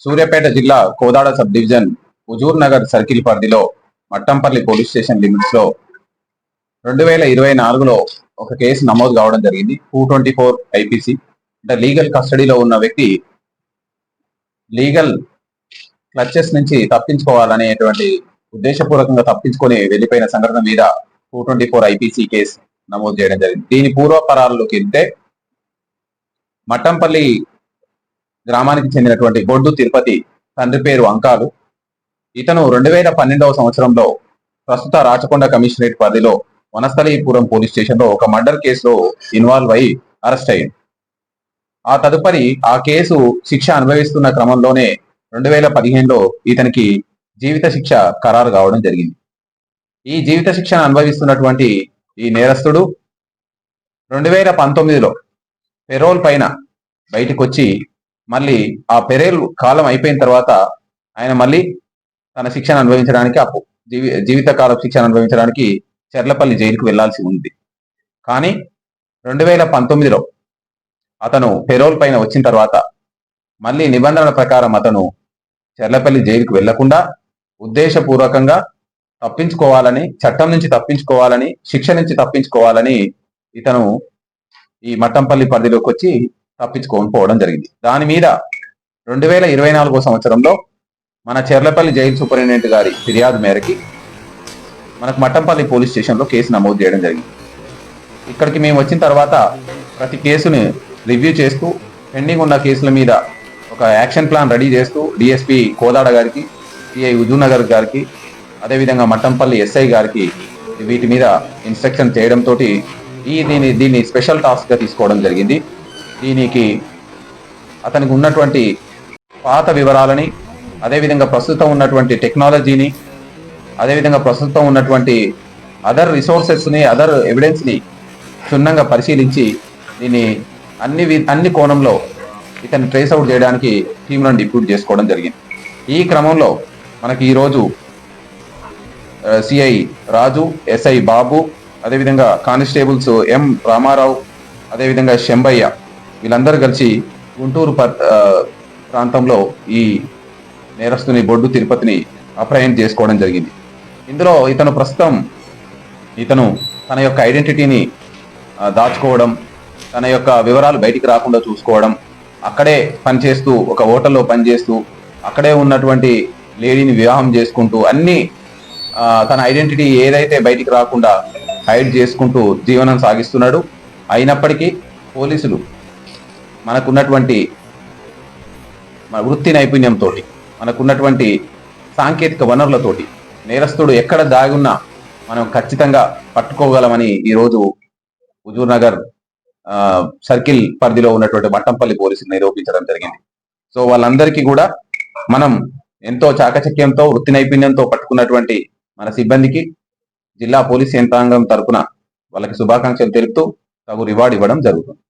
సూర్యాపేట జిల్లా Kodad sub division Huzurnagar circle పరిధిలో Mattampally police station లిమిట్స్లో రెండు వేల ఇరవై నాలుగులో ఒక కేసు నమోదు కావడం జరిగింది. టూ ట్వంటీ ఫోర్ ఐపీసీ అంటే లీగల్ కస్టడీలో ఉన్న వ్యక్తి లీగల్ క్లచెస్ నుంచి తప్పించుకోవాలనేటువంటి ఉద్దేశపూర్వకంగా తప్పించుకొని వెళ్ళిపోయిన సంఘటన మీద two twenty four IPC case నమోదు చేయడం జరిగింది. దీని పూర్వపరాల్లోకి వెళ్తే మట్టంపల్లి గ్రామానికి చెందినటువంటి బొడ్డు తిరుపతి తండ్రి పేరు అంకాలు. ఇతను రెండు వేల పన్నెండవ సంవత్సరంలో ప్రస్తుత రాచకొండ కమిషనరేట్ పరిధిలో వనస్థలీపురం పోలీస్ స్టేషన్లో ఒక మర్డర్ కేసులో ఇన్వాల్వ్ అయి అరెస్ట్ అయింది ఆ తదుపరి ఆ కేసు శిక్ష అనుభవిస్తున్న క్రమంలోనే రెండు వేల పదిహేనులో ఇతనికి జీవిత శిక్ష ఖరారు కావడం జరిగింది. ఈ జీవిత శిక్షను అనుభవిస్తున్నటువంటి ఈ నేరస్తుడు రెండు వేల పంతొమ్మిదిలో పెరోల్ పైన బయటకొచ్చి మళ్ళీ ఆ పెరేల్ కాలం అయిపోయిన తర్వాత ఆయన మళ్ళీ తన శిక్షను అనుభవించడానికి అప్పు జీవి జీవితకాలం శిక్షను అనుభవించడానికి చెర్లపల్లి జైలుకు వెళ్ళాల్సి ఉంది. కానీ రెండు వేల పంతొమ్మిదిలో అతను పెరోల్ పైన వచ్చిన తర్వాత మళ్ళీ నిబంధనల ప్రకారం అతను చెర్లపల్లి జైలుకు వెళ్ళకుండా ఉద్దేశపూర్వకంగా తప్పించుకోవాలని చట్టం నుంచి తప్పించుకోవాలని శిక్ష నుంచి తప్పించుకోవాలని ఇతను ఈ మట్టంపల్లి పరిధిలోకి వచ్చి తప్పించుకొని పోవడం జరిగింది. దాని మీద రెండు వేల ఇరవై నాలుగో సంవత్సరంలో మన చెర్లపల్లి జైలు సూపరింటెండెంట్ గారి ఫిర్యాదు మేరకి మనకు మట్టంపల్లి పోలీస్ స్టేషన్లో కేసు నమోదు చేయడం జరిగింది. ఇక్కడికి మేము వచ్చిన తర్వాత ప్రతి కేసుని రివ్యూ చేస్తూ పెండింగ్ ఉన్న కేసుల మీద ఒక యాక్షన్ ప్లాన్ రెడీ చేస్తూ డిఎస్పి కోదాడ గారికి సిఐ ఉజూనగర్ గారికి అదేవిధంగా మట్టంపల్లి ఎస్ఐ గారికి వీటి మీద ఇన్స్ట్రక్షన్ చేయడంతో ఈ దీన్ని దీన్ని స్పెషల్ టాస్క్గా తీసుకోవడం జరిగింది. దీనికి అతనికి ఉన్నటువంటి పాత వివరాలని అదేవిధంగా ప్రస్తుతం ఉన్నటువంటి టెక్నాలజీని అదేవిధంగా ప్రస్తుతం ఉన్నటువంటి అదర్ రిసోర్సెస్ని అదర్ ఎవిడెన్స్ని క్షుణ్ణంగా పరిశీలించి దీన్ని అన్ని వి- అన్ని కోణంలో ఇతన్ని ట్రేస్ అవుట్ చేయడానికి టీంలను డిప్యూట్ చేసుకోవడం జరిగింది. ఈ క్రమంలో మనకి ఈరోజు సిఐ రాజు ఎస్ఐ బాబు అదేవిధంగా కానిస్టేబుల్స్ ఎం రామారావు అదేవిధంగా శంబయ్య వీళ్ళందరూ కలిసి గుంటూరు ప్రాంతంలో ఈ నేరస్తుని బొడ్డు తిరుపతిని అప్రహెండ్ చేసుకోవడం జరిగింది. ఇందులో ఇతను ప్రస్తుతం ఇతను తన యొక్క ఐడెంటిటీని దాచుకోవడం తన యొక్క వివరాలు బయటికి రాకుండా చూసుకోవడం అక్కడే పనిచేస్తూ ఒక హోటల్లో పనిచేస్తూ అక్కడే ఉన్నటువంటి లేడీని వివాహం చేసుకుంటూ అన్ని తన ఐడెంటిటీ ఏదైతే బయటికి రాకుండా హైడ్ చేసుకుంటూ జీవనం సాగిస్తున్నాడు. అయినప్పటికీ పోలీసులు మనకున్నటువంటి మన వృత్తి నైపుణ్యంతో మనకున్నటువంటి సాంకేతిక వనరులతోటి నేరస్తుడు ఎక్కడ దాగున్నా మనం ఖచ్చితంగా పట్టుకోగలమని ఈరోజు హుజూర్ నగర్ ఆ, సర్కిల్ పరిధిలో ఉన్నటువంటి మట్టంపల్లి పోలీసులు నిరూపించడం జరిగింది. సో వాళ్ళందరికీ కూడా మనం ఎంతో చాకచక్యంతో వృత్తి నైపుణ్యంతో పట్టుకున్నటువంటి మన సిబ్బందికి జిల్లా పోలీస్ యంత్రాంగం తరపున వాళ్ళకి శుభాకాంక్షలు తెలుపుతూ తగు రివార్డ్ ఇవ్వడం జరుగుతుంది.